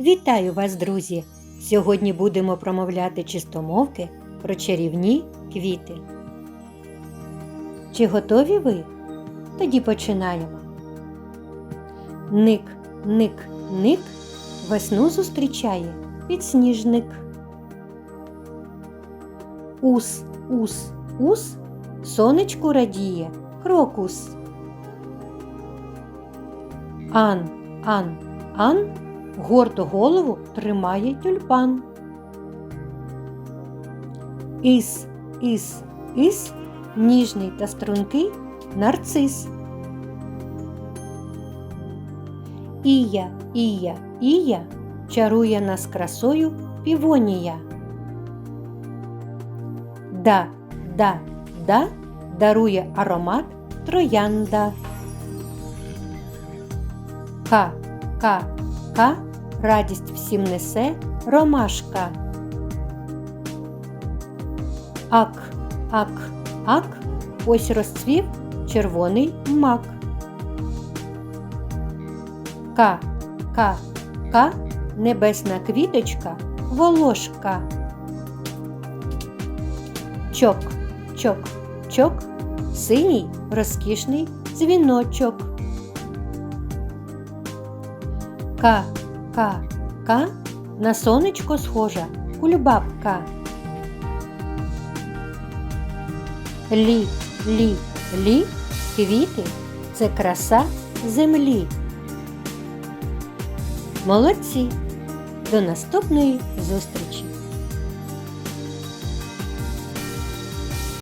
Вітаю вас, друзі! Сьогодні будемо промовляти чистомовки про чарівні квіти. Чи готові ви? Тоді починаємо. Ник, ник, ник весну зустрічає підсніжник. Ус, ус, ус сонечку радіє крокус. Ан, ан, ан гордо голову тримає тюльпан. Іс, іс, іс ніжний та стрункий нарцис. Ія, ія, ія чарує нас красою півонія. Да, да, да дарує аромат троянда. Ка, ка, ка радість всім несе ромашка. Ак, ак, ак, ось розцвів червоний мак. Ка, ка, ка, небесна квіточка, волошка. Чок, чок, чок, синій розкішний дзвіночок. Ка, ка, ка, на сонечко схожа кульбабка. Лі, лі, лі, квіти це краса землі. Молодці! До наступної зустрічі!